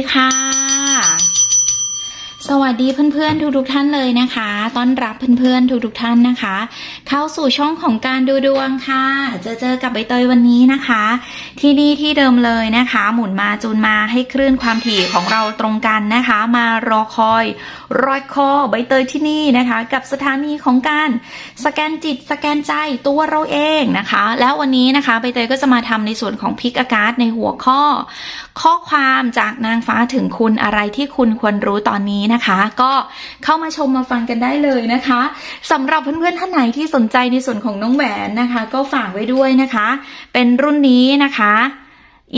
สดีค่ะ สวัสดีเพื่อนๆทุกๆท่านเลยนะคะ ต้อนรับเพื่อนๆทุกๆท่านนะคะ เข้าสู่ช่องของการดูดวงค่ะเจอเจอกับใบเตยวันนี้นะคะ ที่นี่ที่เดิมเลยนะคะ หมุนมาจูนมาให้คลื่นความถี่ของเราตรงกันนะคะ มารอคอยรอยคอใบเตยที่นี่นะคะ กับสถานีของการสแกนจิตสแกนใจตัวเราเองนะคะ แล้ววันนี้นะคะใบเตยก็จะมาทำในส่วนของพิกอากาศในหัวข้อ ข้อความจากนางฟ้าถึงคุณอะไรที่คุณควรรู้ตอนนี้นะคะ ก็เข้ามาชมมาฟังกันได้เลยนะคะสำหรับเพื่อนๆท่านไหนที่สนนใจในส่วนของน้องแหวนนะคะ ก็ฝากไว้ด้วยนะคะ เป็นรุ่นนี้นะคะ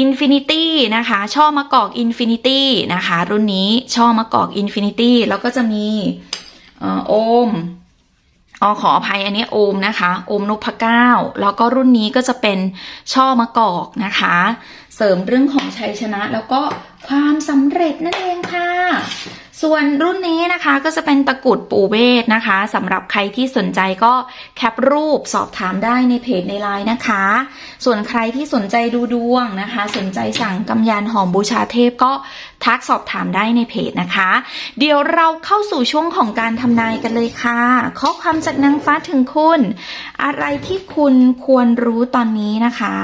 Infinity นะคะช่อมะกอก Infinity นะคะ รุ่นนี้ช่อมะกอก Infinity แล้วก็จะมีเอ่อโอมอ๋อขออภัยอันนี้โอมนะคะ โอมนพเก้าแล้วก็รุ่นนี้ก็จะเป็นช่อมะกอกนะคะ เสริมเรื่องของชัยชนะ แล้วก็ความสำเร็จนั่นเองค่ะ ส่วนรุ่นนี้นะคะก็จะเป็นตะกรุดปูเวทนะคะสำหรับใครที่สนใจก็แคปรูปสอบถามได้ในเพจในไลน์นะคะ ส่วนใครที่สนใจดูดวงนะคะ สนใจสั่งกำยานหอมบูชาเทพก็ทักสอบถามได้ในเพจนะคะ เดี๋ยวเราเข้าสู่ช่วงของการทำนายกันเลยค่ะ ข้อความจากนางฟ้าถึงคุณ อะไรที่คุณควรรู้ตอนนี้นะคะ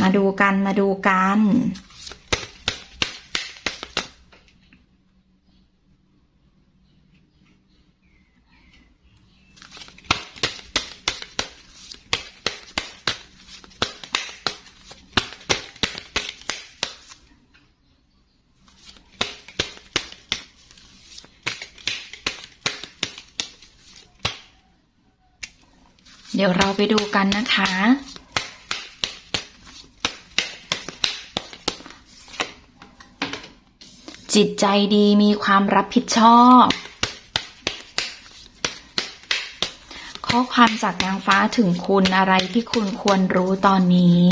มาดูกันมาดูกันเดี๋ยวเราไปดูกันนะคะ จิตใจดีมีความรับผิดชอบ ข้อความจากนางฟ้าถึงคุณอะไรที่คุณควรรู้ตอนนี้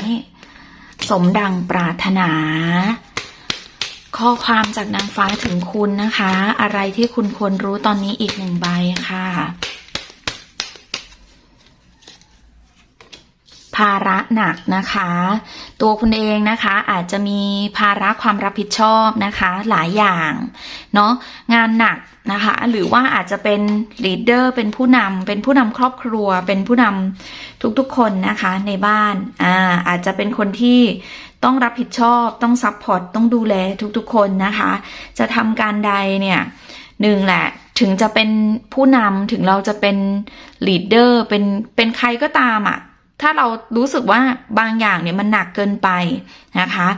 สมดังปรารถนา ข้อความจากนางฟ้าถึงคุณนะคะ อะไรที่คุณควรรู้ตอนนี้อีกหนึ่งใบค่ะ ภาระหนักนะคะ ตัวคุณเองนะคะอาจจะมีภาระความรับผิดชอบนะคะหลายอย่างเนาะงานหนักนะคะหรือว่าอาจจะเป็นลีดเดอร์เป็นผู้นำเป็นผู้นำครอบครัว เป็นผู้นำทุกๆคนนะคะในบ้านอ่าอาจจะเป็นคนที่ต้องรับผิดชอบต้องซัพพอร์ตต้องดูแลทุกๆคนนะคะ จะทำการใดเนี่ยหนึ่งแหละถึงจะเป็นผู้นำถึงเราจะเป็นลีดเดอร์เป็นเป็นใครก็ตามอะ่ะ ถ้าเรารู้สึกว่าบางอย่างเนี่ยมันหนักเกินไปนะคะ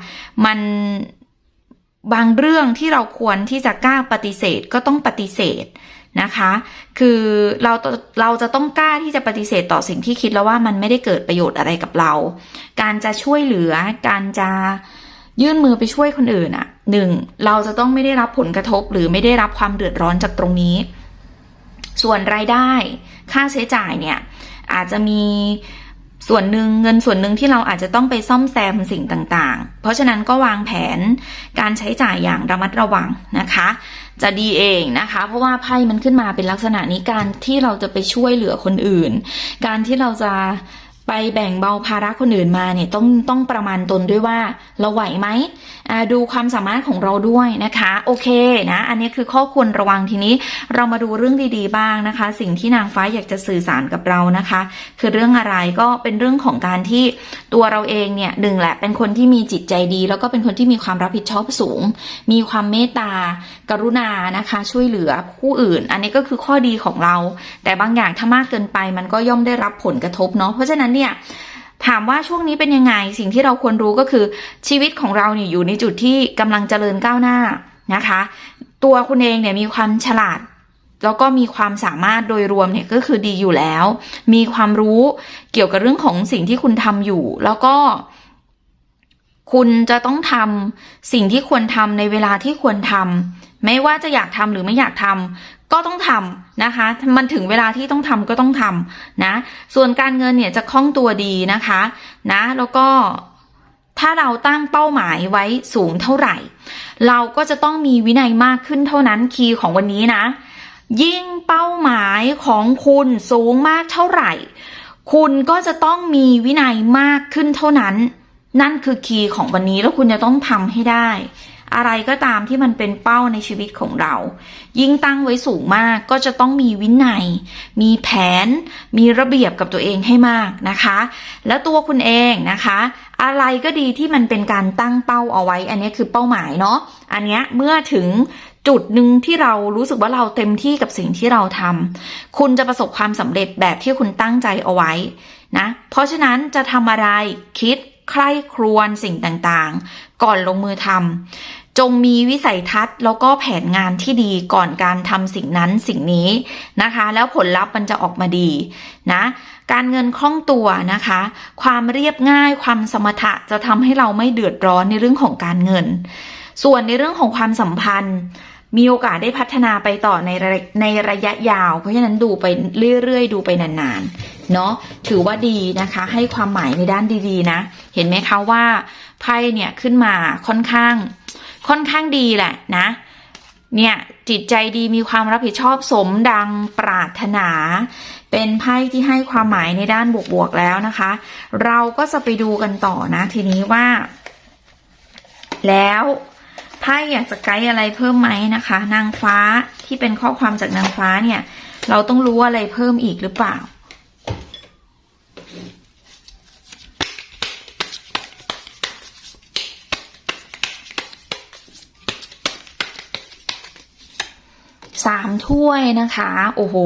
มันบางเรื่องที่เราควรที่จะกล้าปฏิเสธก็ต้องปฏิเสธนะคะ คือเราเราจะต้องกล้าที่จะปฏิเสธต่อสิ่งที่คิดแล้วว่ามันไม่ได้เกิดประโยชน์อะไรกับเรา การจะช่วยเหลือ การจะยื่นมือไปช่วยคนอื่นอะหนึ่งเราจะต้องไม่ได้รับผลกระทบ หรือไม่ได้รับความเดือดร้อนจากตรงนี้ ส่วนรายได้ ค่าใช้จ่ายเนี่ยอาจจะมี ส่วนหนึ่งเงินส่วนหนึ่งที่เราอาจจะต้องไปซ่อมแซมสิ่งต่างๆ เพราะฉะนั้นก็วางแผนการใช้จ่ายอย่างระมัดระวังนะคะ จะดีเองนะคะ เพราะว่าไพ่มันขึ้นมาเป็นลักษณะนี้การที่เราจะไปช่วยเหลือคนอื่น การที่เราจะ ไปแบ่งเบาภาระคนอื่นมาเนี่ยต้องต้องประมาณตนด้วยว่าเราไหวไหมดูความสามารถของเราด้วยนะคะ โอเคนะอันนี้คือข้อควรระวังทีนี้ เรามาดูเรื่องดีๆบ้างนะคะ สิ่งที่นางฟ้าอยากจะสื่อสารกับเรานะคะ คือเรื่องอะไรก็เป็นเรื่องของการที่ตัวเราเองเนี่ยหนึ่งแหละเป็นคนที่มีจิตใจดี แล้วก็เป็นคนที่มีความรับผิดชอบสูง มีความเมตตา กรุณานะคะ ช่วยเหลือผู้อื่น อันนี้ก็คือข้อดีของเรา แต่บางอย่างถ้ามากเกินไปมันก็ย่อมได้รับผลกระทบเนาะเพราะฉะนั้นเนี่ยถามว่าช่วงนี้เป็นยังไง สิ่งที่เราควรรู้ก็คือชีวิตของเราเนี่ยอยู่ในจุดที่กำลังเจริญก้าวหน้านะคะ ตัวคุณเองเนี่ยมีความฉลาด แล้วก็มีความสามารถโดยรวมเนี่ยก็คือดีอยู่แล้ว มีความรู้เกี่ยวกับเรื่องของสิ่งที่คุณทำอยู่ แล้วก็ คุณจะต้องทำสิ่งที่ควรทำในเวลาที่ควรทำ ไม่ว่าจะอยากทำหรือไม่อยากทำก็ต้องทำนะคะ มันถึงเวลาที่ต้องทำก็ต้องทำนะ ส่วนการเงินเนี่ยจะคล่องตัวดีนะคะนะแล้วก็ถ้าเราตั้งเป้าหมายไว้สูงเท่าไหร่ เราก็จะต้องมีวินัยมากขึ้นเท่านั้นคีย์ของวันนี้นะ ยิ่งเป้าหมายของคุณสูงมากเท่าไหร่ คุณก็จะต้องมีวินัยมากขึ้นเท่านั้น นั่นคือคีย์ของวันนี้แล้วคุณจะต้องทำให้ได้ อะไรก็ตามที่มันเป็นเป้าในชีวิตของเรา ยิ่งตั้งไว้สูงมากก็จะต้องมีวินัย มีแผน มีระเบียบกับตัวเองให้มากนะคะ แล้วตัวคุณเองนะคะ อะไรก็ดีที่มันเป็นการตั้งเป้าเอาไว้ อันนี้คือเป้าหมายเนาะอันนี้เมื่อถึงจุดหนึ่งที่เรารู้สึกว่าเราเต็มที่กับสิ่งที่เราทำคุณจะประสบความสำเร็จแบบที่คุณตั้งใจเอาไว้นะเพราะฉะนั้นจะทำอะไรคิด ใคร่ครวญสิ่งต่างๆ ก่อนลงมือทำจงมีวิสัยทัศน์ แล้วก็แผนงานที่ดีก่อนการทำสิ่งนั้นสิ่งนี้นะคะ แล้วผลลัพธ์มันจะออกมาดีนะการเงินคล่องตัวนะคะ ความเรียบง่ายความสมถะจะทำให้เราไม่เดือดร้อนในเรื่องของการเงิน ส่วนในเรื่องของความสัมพันธ์ มีโอกาสได้พัฒนาไปต่อในในระยะยาว เพราะฉะนั้นดูไปเรื่อยๆ ดูไปนานๆ เนาะถือว่าดีนะคะ ให้ความหมายในด้านดีๆ นะ เห็นไหมคะว่าไพ่เนี่ยขึ้นมาค่อนข้าง ค่อนข้างดีแหละนะ เนี่ยจิตใจดีมีความรับผิดชอบสมดังปรารถนา เป็นไพ่ที่ให้ความหมายในด้านบวกๆแล้วนะคะ เราก็จะไปดูกันต่อนะ ทีนี้ว่า แล้ว พ่อยากจะไกด์อะไรเพิ่มไหมนะคะ นางฟ้าที่เป็นข้อความจากนางฟ้าเนี่ย เราต้องรู้อะไรเพิ่มอีกหรือเปล่า สามถ้วยนะคะ โอ้โห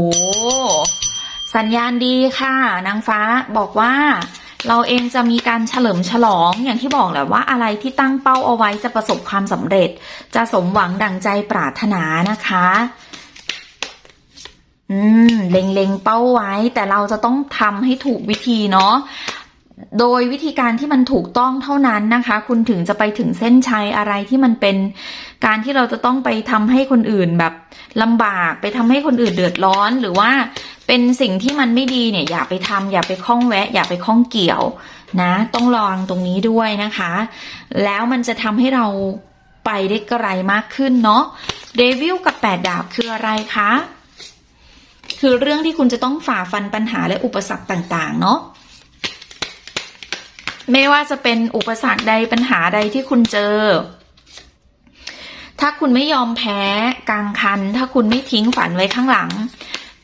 สัญญาณดีค่ะ นางฟ้าบอกว่า เราเองจะมีการเฉลิมฉลองอย่างที่บอกแหละว่าอะไรที่ตั้งเป้าเอาไว้จะประสบความสำเร็จ จะสมหวังดังใจปรารถนานะคะอืมเล็งๆเป้าไว้แต่เราจะต้องทำให้ถูกวิธีเนาะ โดยวิธีการที่มันถูกต้องเท่านั้นนะคะ คุณถึงจะไปถึงเส้นชัยอะไรที่มันเป็นการที่เราจะต้องไปทำให้คนอื่นแบบลำบากไปทำให้คนอื่นเดือดร้อนหรือว่าเป็นสิ่งที่มันไม่ดีเนี่ยอย่าไปทำอย่าไปข้องแวะ อย่าไปข้องเกี่ยวนะ ต้องลองตรงนี้ด้วยนะคะ แล้วมันจะทำให้เราไปได้ไกลมากขึ้นเนาะเดวิลกับแปดดาบคืออะไรคะคือเรื่องที่คุณจะต้องฝ่าฟันปัญหาและอุปสรรคต่าง ๆ เนาะ ไม่ว่าจะเป็นอุปสรรคใดปัญหาใดที่คุณเจอ ถ้าคุณไม่ยอมแพ้กลางคัน ถ้าคุณไม่ทิ้งฝันไว้ข้างหลัง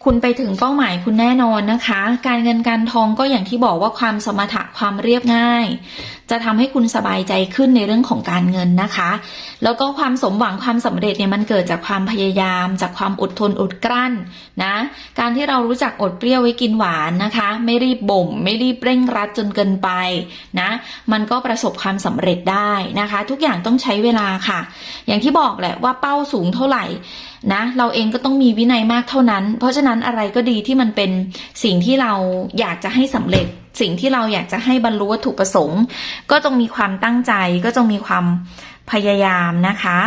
คุณไปถึงเป้าหมายคุณแน่นอนนะคะ การเงินการทองก็อย่างที่บอกว่าความสมถะความเรียบง่าย จะทำให้คุณสบายใจขึ้นในเรื่องของการเงินนะคะ แล้วก็ความสมหวังความสำเร็จเนี่ยมันเกิดจากความพยายาม จากความอดทนอดกลั้นนะ การที่เรารู้จักอดเปรี้ยวไว้กินหวานนะคะ ไม่รีบบ่ม ไม่รีบเร่งรัดจนเกินไปนะ มันก็ประสบความสำเร็จได้นะคะ ทุกอย่างต้องใช้เวลาค่ะ อย่างที่บอกแหละว่าเป้าสูงเท่าไหร่ นะเราเองก็ต้องมีวินัยมากเท่านั้น เพราะฉะนั้นอะไรก็ดีที่มันเป็นสิ่งที่เราอยากจะให้สำเร็จ สิ่งที่เราอยากจะให้บรรลุวัตถุประสงค์ ก็จงมีความตั้งใจก็จงมีความพยายามนะคะ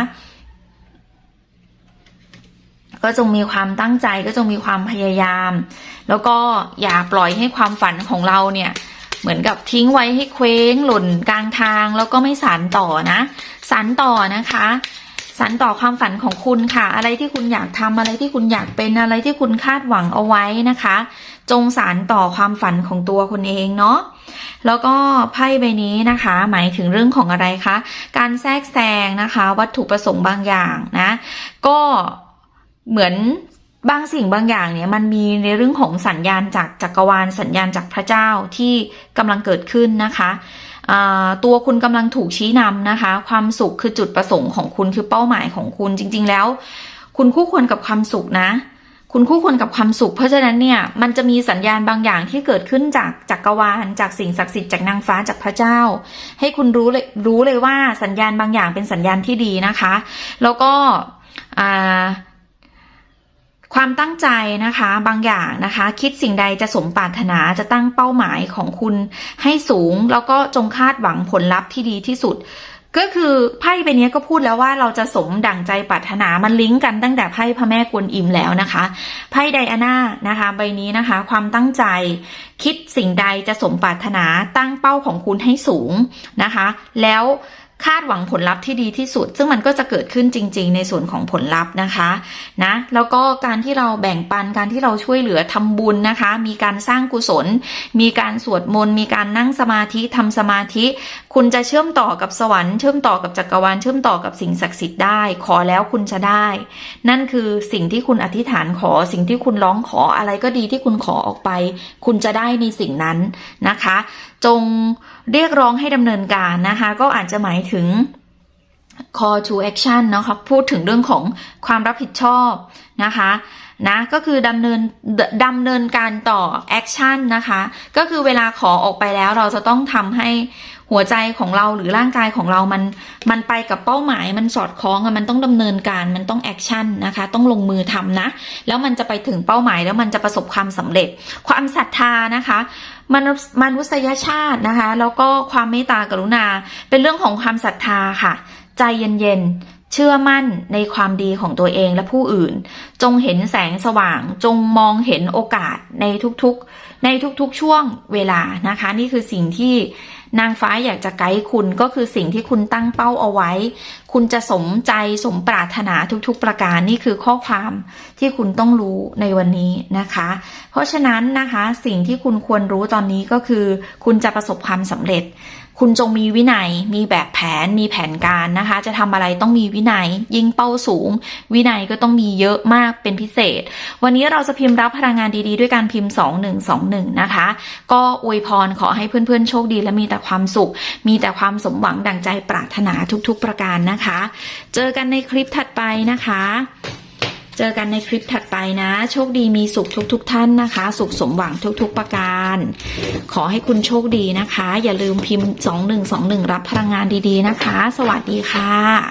ก็จงมีความตั้งใจก็จงมีความพยายาม แล้วก็อย่าปล่อยให้ความฝันของเราเนี่ยเหมือนกับทิ้งไว้ให้เคว้งหล่นกลางทางแล้วก็ไม่สานต่อนะ สานต่อนะคะ สานต่อความฝันของคุณค่ะ อะไรที่คุณอยากทำอะไรที่คุณอยากเป็นอะไรที่คุณคาดหวังเอาไว้นะคะ จงสานต่อความฝันของตัวคุณเองเนาะแล้วก็ไพ่ใบนี้นะคะ หมายถึงเรื่องของอะไรคะการแทรกแซงนะคะ วัตถุประสงค์บางอย่างนะ ก็เหมือนบางสิ่งบางอย่างเนี่ยมันมีในเรื่องของสัญญาณจากจักรวาลสัญญาณจากพระเจ้าที่กำลังเกิดขึ้นนะคะ ตัวคุณกำลังถูกชี้นำนะคะ ความสุขคือจุดประสงค์ของคุณคือเป้าหมายของคุณจริง ๆ แล้ว คุณคู่ควรกับความสุขนะ คุณคู่ควรกับความสุข เพราะฉะนั้นเนี่ยมันจะมีสัญญาณบางอย่างที่เกิดขึ้นจากจักรวาล จากสิ่งศักดิ์สิทธิ์จากนางฟ้าจากพระเจ้า ให้คุณรู้เลยรู้เลยว่าสัญญาณบางอย่างเป็นสัญญาณที่ดีนะคะ แล้วก็อ่า ความตั้งใจนะคะบางอย่างนะคะ คิดสิ่งใดจะสมปรารถนาจะตั้งเป้าหมายของคุณให้สูง แล้วก็จงคาดหวังผลลัพธ์ที่ดีที่สุด ก็คือไพ่ใบนี้ก็พูดแล้วว่าเราจะสมดั่งใจปรารถนามันลิงก์กันตั้งแต่ไพ่พระแม่กวนอิมแล้วนะคะไพ่ไดอาน่านะคะ ใบนี้นะคะ ความตั้งใจ คิดสิ่งใดจะสมปรารถนาตั้งเป้าของคุณให้สูงนะคะ แล้ว คาดหวังผลลัพธ์ที่ดีที่สุด ซึ่งมันก็จะเกิดขึ้นจริง ๆ ในส่วนของผลลัพธ์นะคะนะแล้วก็การที่เราแบ่งปันการที่เราช่วยเหลือทำบุญนะคะ มีการสร้างกุศล มีการสวดมนต์มีการนั่งสมาธิทำสมาธิ คุณจะเชื่อมต่อกับสวรรค์เชื่อมต่อกับจักรวาลเชื่อมต่อกับสิ่งศักดิ์สิทธิ์ได้ ขอแล้วคุณจะได้ นั่นคือสิ่งที่คุณอธิษฐานขอสิ่งที่คุณร้องขออะไรก็ดีที่คุณขอออกไป คุณจะได้ในสิ่งนั้นนะคะ จง เรียกร้องให้ดำเนินการนะคะ ก็อาจจะหมายถึง call to action นะคะพูดถึงเรื่องของความรับผิดชอบนะคะนะก็คือดำเนินดดำเนินการต่อ action นะคะ ก็คือเวลาขอออกไปแล้วเราจะต้องทำให้ หัวใจของเราหรือร่างกายของเรามันมันไปกับเป้าหมาย มันสอดคล้องอะมันต้องดำเนินการมันต้อง action นนะคะ ต้องลงมือทำนะ แล้วมันจะไปถึงเป้าหมายแล้วมันจะประสบความสำเร็จ ความศรัทธานะคะมนุษย์มนุษยชาตินะคะ แล้วก็ความเมตตากรุณา เป็นเรื่องของความศรัทธาค่ะ ใจเย็นเชื่อมั่นในความดีของตัวเองและผู้อื่น จงเห็นแสงสว่าง จงมองเห็นโอกาสในทุกๆ ในทุกๆช่วงเวลานะคะ นี่คือสิ่งที่ นางฟ้าอยากจะไกด์คุณก็คือสิ่งที่คุณตั้งเป้าเอาไว้ คุณจะสมใจสมปรารถนาทุกๆประการนี่คือข้อความที่คุณต้องรู้ในวันนี้นะคะ เพราะฉะนั้นนะคะสิ่งที่คุณควรรู้ตอนนี้ก็คือ คุณจะประสบความสำเร็จ คุณจงมีวินัย มีแบบแผน มีแผนการนะคะ จะทำอะไรต้องมีวินัย ยิ่งเป้าสูง วินัยก็ต้องมีเยอะมากเป็นพิเศษ วันนี้เราจะพิมพ์รับพลังงานดีๆ ด้วยการพิมพ์ 2121 นะคะ ก็อวยพรขอให้เพื่อนๆ โชคดีและมีแต่ความสุข มีแต่ความสมหวังดังใจปรารถนาทุกๆ ประการนะคะ เจอกันในคลิปถัดไปนะคะ เจอกันในคลิปถัดไปนะ โชคดีมีสุขทุกๆท่านนะคะ สุขสมหวังทุกๆประการ ขอให้คุณโชคดีนะคะ อย่าลืมพิมพ์ 2121 รับพลังงานดีๆนะคะ สวัสดีค่ะ